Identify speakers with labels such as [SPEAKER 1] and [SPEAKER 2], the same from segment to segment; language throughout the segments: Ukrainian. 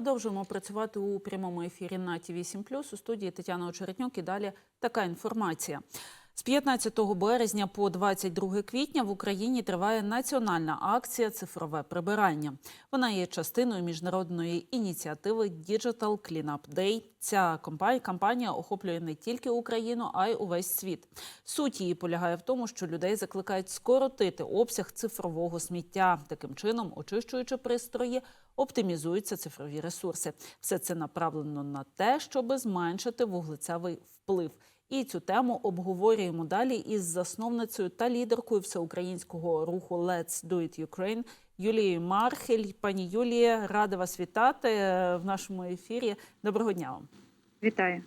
[SPEAKER 1] продовжуємо працювати у прямому ефірі на ТІВІ 7 У студії Тетяна Очеретнюк. І далі така інформація. З 15 березня по 22 квітня в Україні триває національна акція Цифрове прибирання. Вона є частиною міжнародної ініціативи Digital Cleanup Day. Ця компа- кампанія охоплює не тільки Україну, а й увесь світ. Суть її полягає в тому, що людей закликають скоротити обсяг цифрового сміття. Таким чином, очищуючи пристрої, оптимізуються цифрові ресурси. Все це направлено на те, щоб зменшити вуглецевий вплив. І цю тему обговорюємо далі із засновницею та лідеркою всеукраїнського руху Let's Do It Ukraine Юлією Мархель. Пані Юлія, рада вас вітати е, в нашому ефірі. Доброго дня вам.
[SPEAKER 2] Вітаю.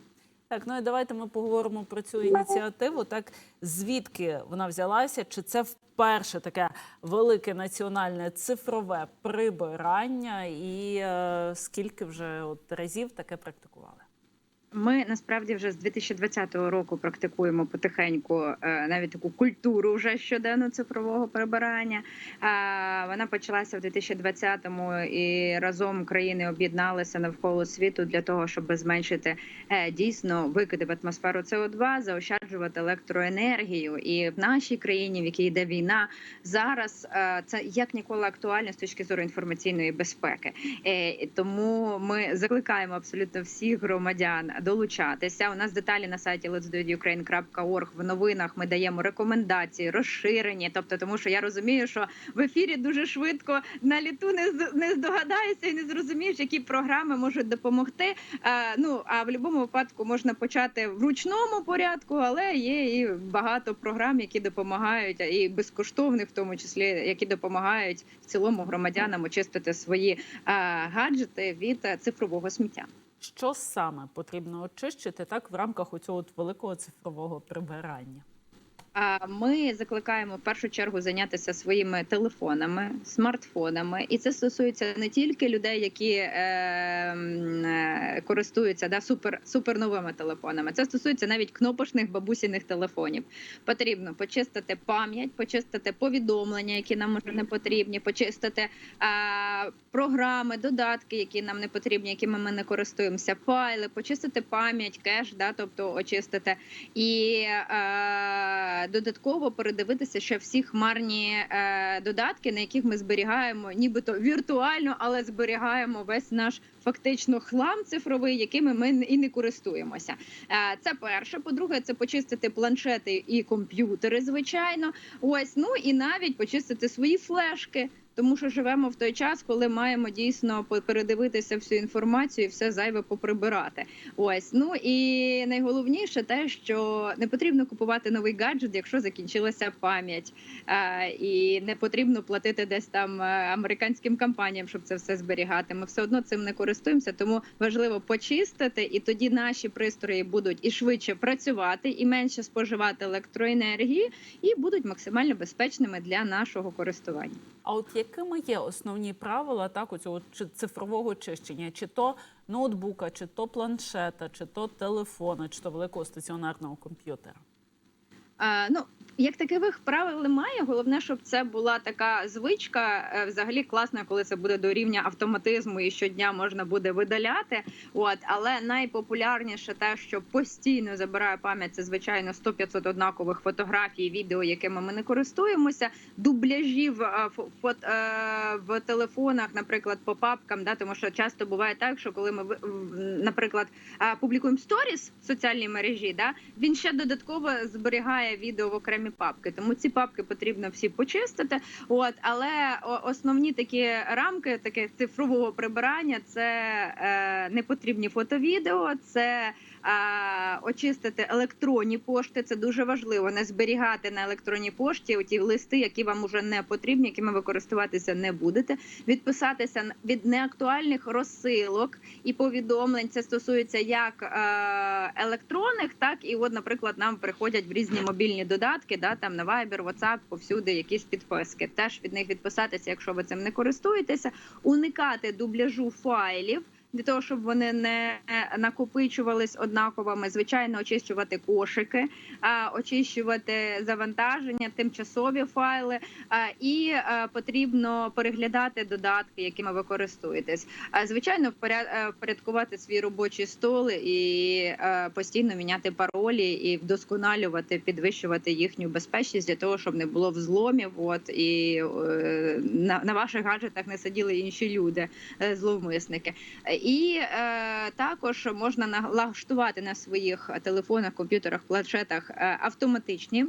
[SPEAKER 1] Так, ну і давайте ми поговоримо про цю ініціативу. Так звідки вона взялася? Чи це вперше таке велике національне цифрове прибирання? І е, скільки вже от разів таке практикували?
[SPEAKER 2] Ми насправді вже з 2020 року практикуємо потихеньку е, навіть таку культуру вже щоденно цифрового прибирання. Вона почалася в 2020-му і разом країни об'єдналися навколо світу для того, щоб зменшити е, дійсно викиди в атмосферу СО2, заощаджувати електроенергію. І в нашій країні, в якій йде війна, зараз е, це як ніколи актуально з точки зору інформаційної безпеки. Тому ми закликаємо абсолютно всіх громадян долучатися. У нас деталі на сайті let'sdoitukraine.org. В новинах ми даємо рекомендації, розширені. Тобто, тому що я розумію, що в ефірі дуже швидко на літу не не здогадаєшся і не зрозумієш, які програми можуть допомогти. Е, Ну а в будь-якому випадку можна почати в ручному порядку, але є і багато програм, які допомагають, і безкоштовних, в тому числі які допомагають в цілому громадянам очистити свої е, гаджети від е, цифрового сміття.
[SPEAKER 1] Що саме потрібно очищити так в рамках оцього великого цифрового прибирання?
[SPEAKER 2] Ми закликаємо в першу чергу зайнятися своїми телефонами, смартфонами, і це стосується не тільки людей, які е, е, користуються да, супер суперновими телефонами. Це стосується навіть кнопочних бабусіних телефонів. Потрібно почистити пам'ять, почистити повідомлення, які нам може не потрібні, почистити е, програми, додатки, які нам не потрібні, якими ми не користуємося, файли, почистити пам'ять, кеш, да, тобто очистити і. Е, додатково передивитися ще всі хмарні е, додатки, на яких ми зберігаємо, нібито віртуально, але зберігаємо весь наш фактично хлам цифровий, якими ми і не користуємося. Е, це перше. По-друге, це почистити планшети і комп'ютери, звичайно. Ось ну і навіть почистити свої флешки. Тому що живемо в той час, коли маємо дійсно передивитися всю інформацію і все зайве поприбирати. Ось ну і найголовніше те, що не потрібно купувати новий гаджет, якщо закінчилася пам'ять, і не потрібно платити десь там е, американським компаніям, щоб це все зберігати. Ми все одно цим не користуємося, тому важливо почистити, і тоді наші пристрої будуть і швидше працювати, і менше споживати електроенергії, і будуть максимально безпечними для нашого користування.
[SPEAKER 1] А от якими є основні правила так оцього чи цифрового чищення? Чи то ноутбука, чи то планшета, чи то телефона, чи то великого стаціонарного комп'ютера?
[SPEAKER 2] Е, ну, як таких правил немає. Головне, щоб це була така звичка. Е, Взагалі класно, коли це буде до рівня автоматизму і щодня можна буде видаляти. От, але найпопулярніше те, що постійно забирає пам'ять, це звичайно 100-500 однакових фотографій, відео, якими ми не користуємося, дубляжів е, е, в телефонах, наприклад, по папкам. Да, тому що часто буває так, що коли ми наприклад, публікуємо сторіс в соціальній мережі, да, він ще додатково зберігає відео в окремі папки. Тому ці папки потрібно всі почистити. От, але основні такі рамки, таке цифрового прибирання, це е, непотрібні фото-відео, це очистити електронні пошти. Це дуже важливо. Не зберігати на електронній пошті ті листи, які вам уже не потрібні, якими ви користуватися не будете. Відписатися від неактуальних розсилок і повідомлень. Це стосується як е, електронних, так і от, наприклад, нам приходять в різні мобільні додатки, да там на Viber, WhatsApp, повсюди якісь підписки. Теж від них відписатися, якщо ви цим не користуєтеся, уникати дубляжу файлів. Для того, щоб вони не накопичувались однаковими. Звичайно, очищувати кошики, очищувати завантаження, тимчасові файли. І потрібно переглядати додатки, якими ви користуєтесь. Звичайно, впоряд- е, впорядкувати свій робочий стол і е, постійно міняти паролі і вдосконалювати, підвищувати їхню безпечність для того, щоб не було взломів. От і е, на, ваших гаджетах не сиділи інші люди, е, зловмисники. І е, також можна налаштувати на своїх телефонах, комп'ютерах, планшетах е, автоматичні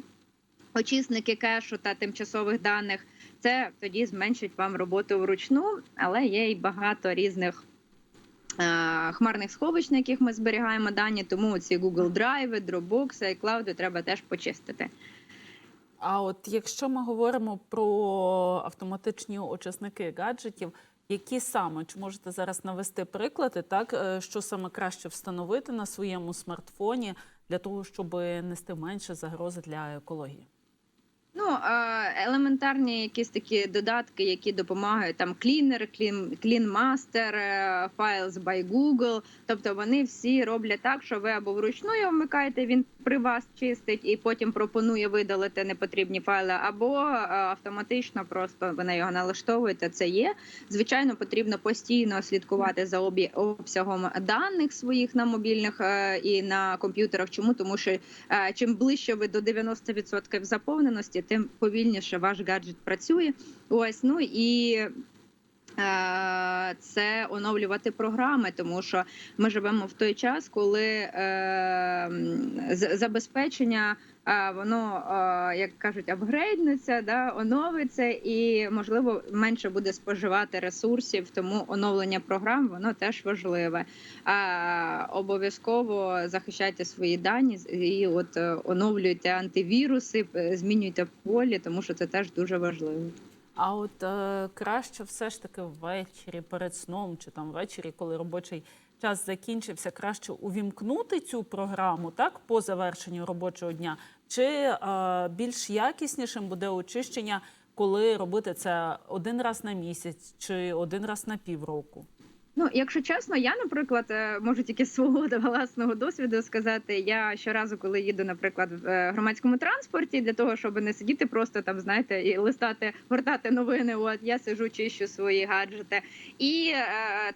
[SPEAKER 2] очисники кешу та тимчасових даних. Це тоді зменшить вам роботу вручну, але є й багато різних. е, Хмарних сховищ, на яких ми зберігаємо дані, тому ці Google Drive, Dropbox, iCloud треба теж почистити.
[SPEAKER 1] А от якщо ми говоримо про автоматичні очисники гаджетів, які саме чи можете зараз навести приклади, так е, що саме краще встановити на своєму смартфоні для того, щоб нести менше загрози для екології?
[SPEAKER 2] Ну елементарні якісь такі додатки, які допомагають там Clean Master, е, Files by Google. Тобто вони всі роблять так, що ви або вручну його вмикаєте, він при вас чистить і потім пропонує видалити непотрібні файли, або е, автоматично просто ви на його налаштовуєте. Це є. Звичайно, потрібно постійно слідкувати за обсягом даних своїх на мобільних е, і на комп'ютерах. Чому тому, що е, чим ближче ви до 90% заповненості, тим повільніше ваш гаджет працює. Ось ну і. Е, Це оновлювати програми, тому що ми живемо в той час, коли е, забезпечення е, воно, як кажуть, апгрейднеться, да, оновиться і можливо менше буде споживати ресурсів. Тому оновлення програм воно теж важливе. Обов'язково захищайте свої дані і от оновлюйте антивіруси, змінюйте полі, тому що це теж дуже важливо.
[SPEAKER 1] А от е, краще все ж таки ввечері перед сном чи там ввечері, коли робочий час закінчився, краще увімкнути цю програму так по завершенню робочого дня, чи е, більш якіснішим буде очищення, коли робити це один раз на місяць чи один раз на півроку?
[SPEAKER 2] Ну, якщо чесно, я, наприклад, е, можу тільки з свого власного досвіду сказати. Я щоразу, коли їду, наприклад, в е, громадському транспорті, для того, щоб не сидіти просто там, знаєте, і листати, гортати новини. От я сиджу, чищу свої гаджети, і е,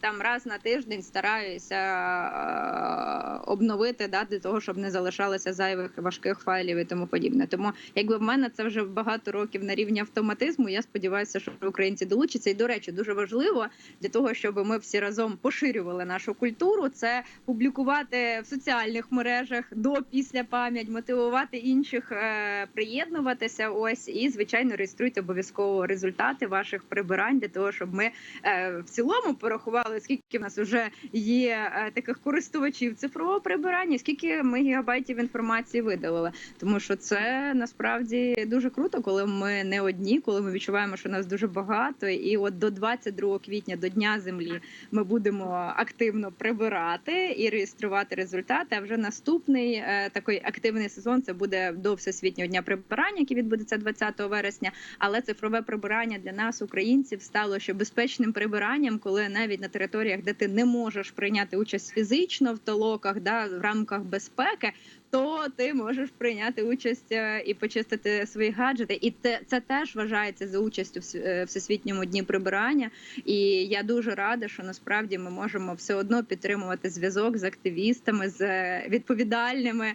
[SPEAKER 2] там раз на тиждень стараюся е, обновити да, для того, щоб не залишалося зайвих важких файлів і тому подібне. Тому, якби в мене це вже багато років на рівні автоматизму, я сподіваюся, що українці долучаться. І до речі, дуже важливо для того, щоб ми всі разом поширювали нашу культуру. Це публікувати в соціальних мережах до після пам'ять, мотивувати інших е, приєднуватися. Ось і звичайно реєструйте обов'язково результати ваших прибирань для того, щоб ми е, в цілому порахували, скільки в нас вже є е, таких користувачів цифрового прибирання, скільки ми гігабайтів інформації видалили. Тому що це насправді дуже круто, коли ми не одні, коли ми відчуваємо, що нас дуже багато, і от до 22 квітня, до Дня Землі, ми будемо активно прибирати і реєструвати результати. А вже наступний е, такий активний сезон це буде до всесвітнього дня прибирання, який відбудеться 20 вересня. Але цифрове прибирання для нас, українців, стало ще безпечним прибиранням, коли навіть на територіях, де ти не можеш прийняти участь фізично в толоках, да в рамках безпеки. То ти можеш прийняти участь е, і почистити свої гаджети, і це, це теж вважається за участю в е, всесвітньому дні прибирання. І я дуже рада, що насправді ми можемо все одно підтримувати зв'язок з активістами, з відповідальними е,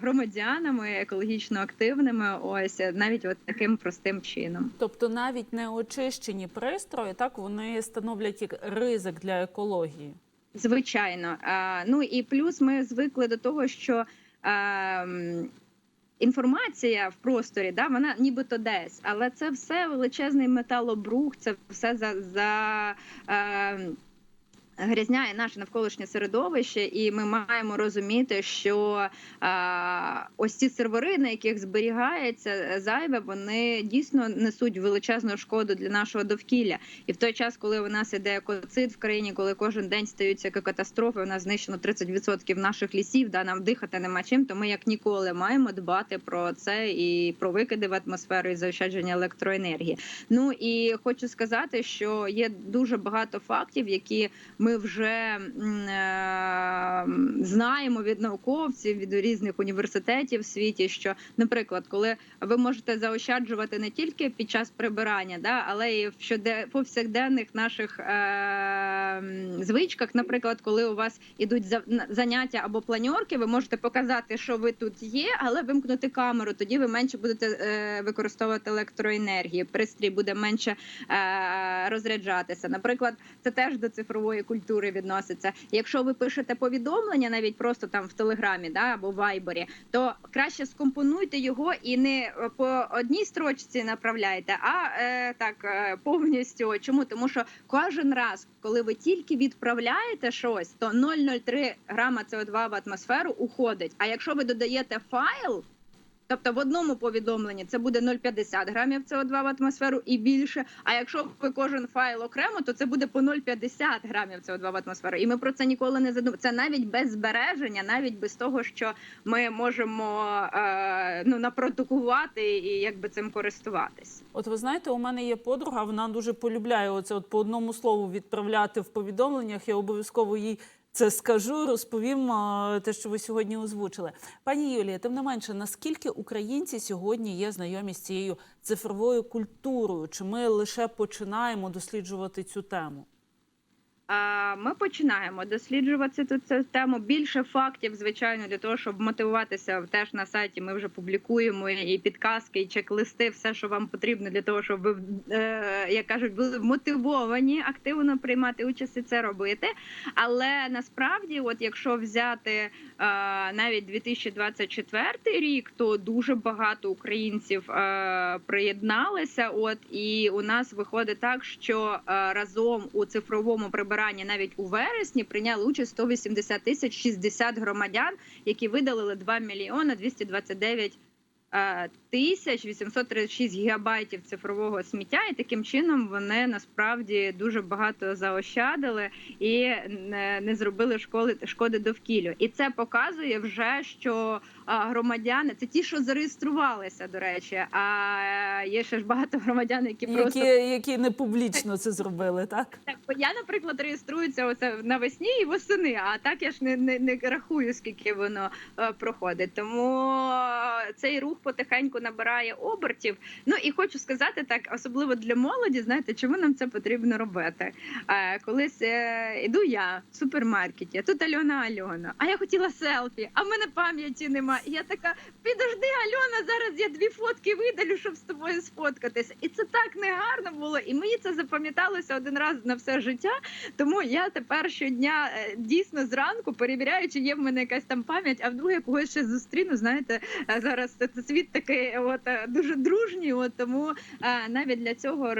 [SPEAKER 2] громадянами, екологічно активними. Ось навіть от таким простим чином.
[SPEAKER 1] Тобто навіть не очищені пристрої, так вони становлять ризик для екології.
[SPEAKER 2] Звичайно, ну і плюс ми звикли до того, що ем, інформація в просторі, да, вона нібито десь, але це все величезний металобрух, це все за. за ем, Грязняє наше навколишнє середовище, і ми маємо розуміти, що а, ось ці сервери, на яких зберігається е, зайве, вони дійсно несуть величезну шкоду для нашого довкілля. І в той час, коли у нас іде екоцид в країні, коли кожен день стаються катастрофи, у нас знищено 30% наших лісів, да нам дихати нема чим. То ми як ніколи маємо дбати про це і про викиди в атмосферу і заощадження електроенергії. Ну і хочу сказати, що є дуже багато фактів, які ми ми вже е, знаємо від науковців від різних університетів в світі, що, наприклад, коли ви можете заощаджувати не тільки під час прибирання, да, але і в щоде повсякденних наших е, звичках. Наприклад, коли у вас ідуть за- заняття або планьорки, ви можете показати, що ви тут є, але вимкнути камеру. Тоді ви менше будете е, використовувати електроенергії. Пристрій буде менше розряджатися. Наприклад, це теж до цифрової культури відноситься. Якщо ви пишете повідомлення, навіть просто там в телеграмі, да або в вайбері, то краще скомпонуйте його і не е, по одній строчці направляйте, а е, так е, повністю. Чому? Тому що кожен раз, коли ви тільки відправляєте щось, то 0,03 грама СО2 в атмосферу уходить. А якщо ви додаєте файл. Тобто в одному повідомленні це буде 0,50 грамів СО2 в атмосферу і більше. А якщо ви кожен файл окремо, то це буде по 0,50 грамів СО2 в атмосферу. І ми про це ніколи не задумуємо. Це навіть без збереження, навіть без того, що ми можемо е, ну напродукувати і якби цим користуватись.
[SPEAKER 1] От ви знаєте, у мене є подруга, вона дуже полюбляє оце от по одному слову відправляти в повідомленнях. Я обов'язково їй це скажу, розповім те, що ви сьогодні озвучили. Пані Юлія, тим не менше, наскільки українці сьогодні є знайомі з цією цифровою культурою? Чи ми лише починаємо досліджувати цю тему?
[SPEAKER 2] Ми починаємо досліджувати цю, цю тему. Більше фактів, звичайно, для того, щоб мотивуватися теж на сайті. Ми вже публікуємо і підказки, і чек-листи, все, що вам потрібно для того, щоб ви е, як кажуть, були мотивовані активно приймати участь і це робити. Але насправді, от якщо взяти е, навіть 2024 рік, то дуже багато українців е, приєдналися. От і у нас виходить так, що разом у цифровому прибиранні навіть у вересні прийняли участь 180 тисяч 60 громадян, які видалили 2 мільйона 229 е, тисяч 836 гігабайтів цифрового сміття, і таким чином вони насправді дуже багато заощадили і не, не зробили школи шкоди довкіллю. І це показує вже, що громадяни це ті, що зареєструвалися, до речі. А є ще ж багато громадян, які просто
[SPEAKER 1] Які, які не публічно це зробили, так?
[SPEAKER 2] так, бо я, наприклад, реєструюся оце навесні і восени, а так я ж не, не, не рахую, скільки воно е, проходить. Тому е, цей рух потихеньку набирає обертів. Ну і хочу сказати так, особливо для молоді, знаєте, чому нам це потрібно робити? Е, колись е, іду я в супермаркеті, а тут Альона Альона. А я хотіла селфі, а в мене пам'яті нема. Я така: підожди, Альона, зараз я дві фотки видалю, щоб з тобою сфоткатися. І це так негарно було. І мені це запам'яталося один раз на все життя. Тому я тепер щодня е, дійсно зранку перевіряю, чи є в мене якась там пам'ять, а вдруг я когось ще зустріну. Знаєте, е, зараз це- світ такий, от е, дуже дружній. От тому навіть для цього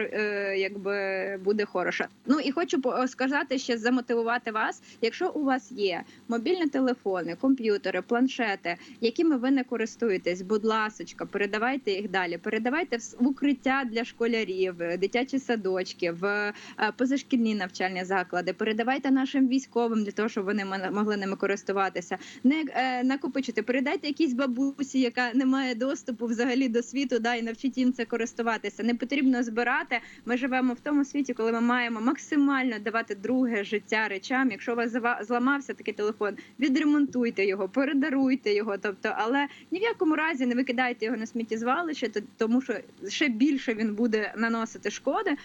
[SPEAKER 2] якби буде хороше. Ну і хочу сказати ще замотивувати вас. Якщо у вас є мобільні телефони, комп'ютери, планшети, якими ви не користуєтесь, будь ласочка, передавайте їх далі. Передавайте в укриття для школярів, е, дитячі садочки, в е, позашкільні навчальні заклади. Передавайте нашим військовим для того, щоб вони могли ними користуватися. Не е, накопичуйте, передайте якійсь бабусі, яка не має доступу взагалі до світу, да і навчіть їм це користуватися. Не потрібно збирати. Ми живемо в тому світі, коли ми маємо максимально давати друге життя речам. Якщо у вас зламався такий телефон, відремонтуйте його, передаруйте його. Тобто, але ні в якому разі не викидайте його на сміттєзвалище, тому що ще більше він буде наносити шкоди.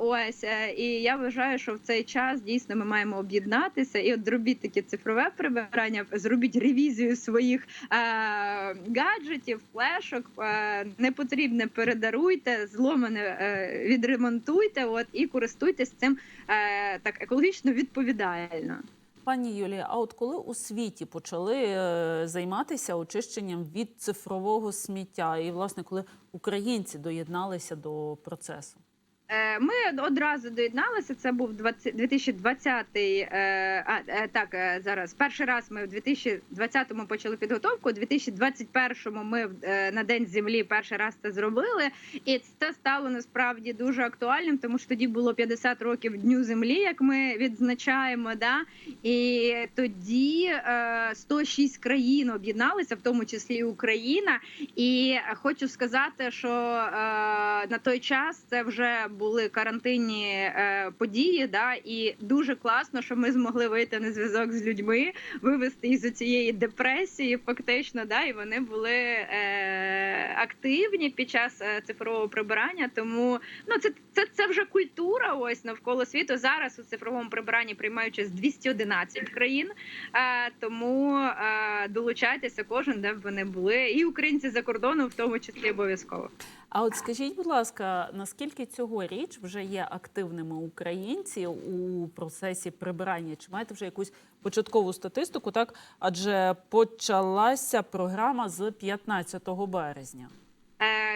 [SPEAKER 2] Ось е, і я вважаю, що в цей час дійсно ми маємо об'єднатися і от зробіть таке цифрове прибирання, зробіть ревізію своїх е, гаджетів, флешок. Е, непотрібне передаруйте, зломане е, відремонтуйте. От і користуйтесь цим е, так екологічно відповідально.
[SPEAKER 1] Пані Юлія, а от коли у світі почали е, займатися очищенням від цифрового сміття, і власне коли українці доєдналися до процесу?
[SPEAKER 2] Е, Ми одразу доєдналися. Це був 20 2020 е, а, е, так зараз. Перший раз ми в 2020-му почали підготовку. У 2021-му ми на день землі перший раз це зробили, і це стало насправді дуже актуальним, тому що тоді було 50 років дню землі, як ми відзначаємо. Да? І тоді е, 106 країн об'єдналися, в тому числі Україна. І хочу сказати, що на той час це вже були карантинні е, події. Да, і дуже класно, що ми змогли вийти на зв'язок з людьми, вивести із цієї депресії, фактично, да, і вони були е, активні під час е, цифрового прибирання. Тому ну це, це, це вже культура. Ось навколо світу. Зараз у цифровому прибиранні приймають участь 211 країн. Тому долучайтеся кожен, де б вони були, і українці за кордоном, в тому числі обов'язково.
[SPEAKER 1] А от скажіть, будь ласка, наскільки цьогоріч вже є активними українці у процесі прибирання? Чи маєте вже якусь початкову статистику? Так, адже почалася програма з 15 березня.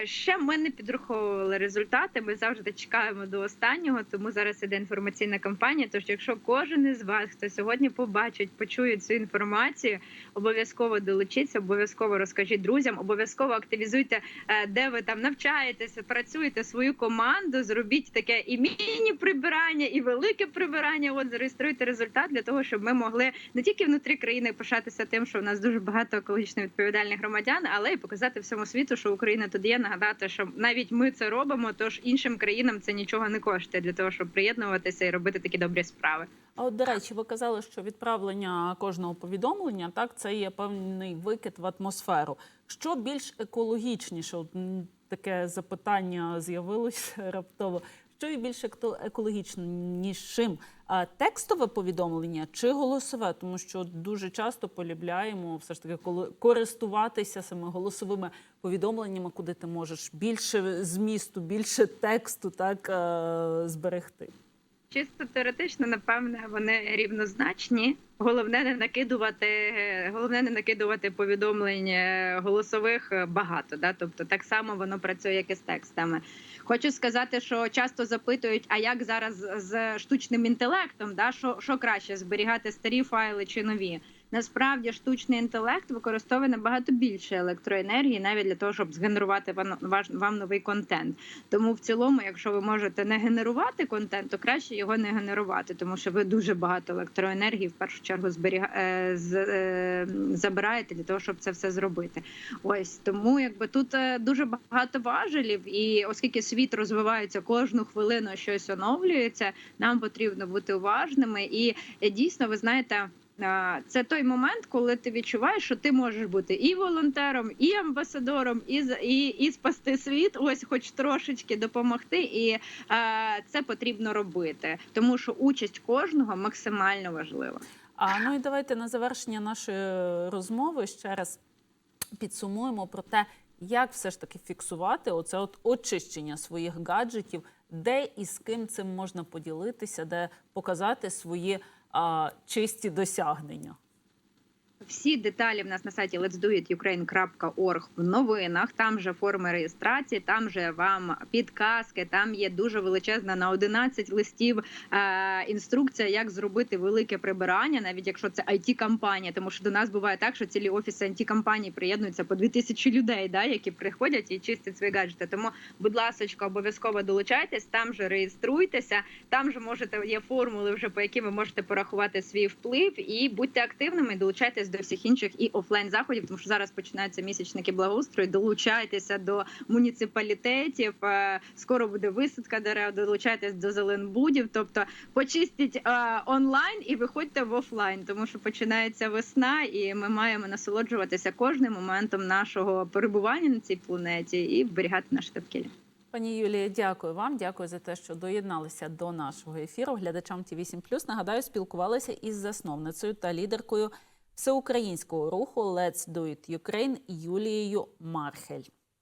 [SPEAKER 2] Ще ми не підраховували результати. Ми завжди чекаємо до останнього. Тому зараз іде інформаційна кампанія. Тож, якщо кожен із вас, хто сьогодні побачить, почує цю інформацію, обов'язково долучіться, обов'язково розкажіть друзям, обов'язково активізуйте, е, де ви там навчаєтеся, працюєте свою команду. Зробіть таке і міні прибирання, і велике прибирання. От зареєструйте результат для того, щоб ми могли не тільки внутрі країни пишатися тим, що в нас дуже багато екологічно відповідальних громадян, але й показати всьому світу, що Україна тут є. Нагадати, що навіть ми це робимо, тож іншим країнам це нічого не коштує для того, щоб приєднуватися і робити такі добрі справи.
[SPEAKER 1] А от, до речі, ви казали, що відправлення кожного повідомлення так це є певний викид в атмосферу. Що більш екологічніше? Таке запитання з'явилося раптово. Що є більш екологічнішим? Текстове повідомлення чи голосове? Тому що дуже часто полюбляємо все ж таки користуватися саме голосовими повідомленнями, куди ти можеш більше змісту, більше тексту так е, зберегти.
[SPEAKER 2] Чисто теоретично, напевне, вони рівнозначні. Головне не накидувати, головне не накидувати повідомлень е, голосових е, багато. Да? Тобто так само воно працює, як і з текстами. Хочу сказати, що часто запитують, а як зараз з штучним інтелектом, да? що, що краще зберігати старі файли чи нові. Насправді штучний інтелект використовує набагато більше електроенергії, навіть для того, щоб згенерувати вам, новий контент. Тому в цілому, якщо ви можете не генерувати контент, то краще його не генерувати, тому що ви дуже багато електроенергії в першу чергу зберіга... е, е, забираєте для того, щоб це все зробити. Ось тому, якби тут е, дуже багато важелів, і оскільки світ розвивається кожну хвилину, щось оновлюється, нам потрібно бути уважними. І дійсно, ви знаєте. Це той момент, коли ти відчуваєш, що ти можеш бути і волонтером, і амбасадором, і і, і спасти світ. Ось, хоч трошечки допомогти, і е, це потрібно робити, тому що участь кожного максимально важлива.
[SPEAKER 1] А ну і давайте на завершення нашої розмови ще раз підсумуємо про те, як все ж таки фіксувати оце от очищення своїх гаджетів, де і з ким цим можна поділитися, де показати свої а, чисті досягнення.
[SPEAKER 2] Всі деталі в нас на сайті letsdoitukraine.org в новинах. Там же форми реєстрації, там же вам підказки. Там є дуже величезна на 11 листів е, інструкція, як зробити велике прибирання, навіть якщо це it кампанія Тому що до нас буває так, що цілі офіси it кампанії приєднуються по 2000 людей, да, які приходять і чистять свої гаджети. Тому, будь ласка, обов'язково долучайтесь, там же реєструйтеся, там же можете є формули, вже по яким ви можете порахувати свій вплив і будьте активними. Долучайтесь до всіх інших і офлайн заходів, тому що зараз починаються місячники благоустрою. Долучайтеся до муніципалітетів. е, Скоро буде висадка дерев. Долучайтесь до зеленбудів. Тобто почистіть е, онлайн і виходьте в офлайн, тому що починається весна, і ми маємо насолоджуватися кожним моментом нашого перебування на цій планеті і вберігати наше довкілля.
[SPEAKER 1] Пані Юлія, дякую вам. Дякую за те, що доєдналися до нашого ефіру. Глядачам ті 8 Нагадаю, спілкувалися із засновницею та лідеркою всеукраїнського руху Let's Do It Ukraine Юлією Мархель.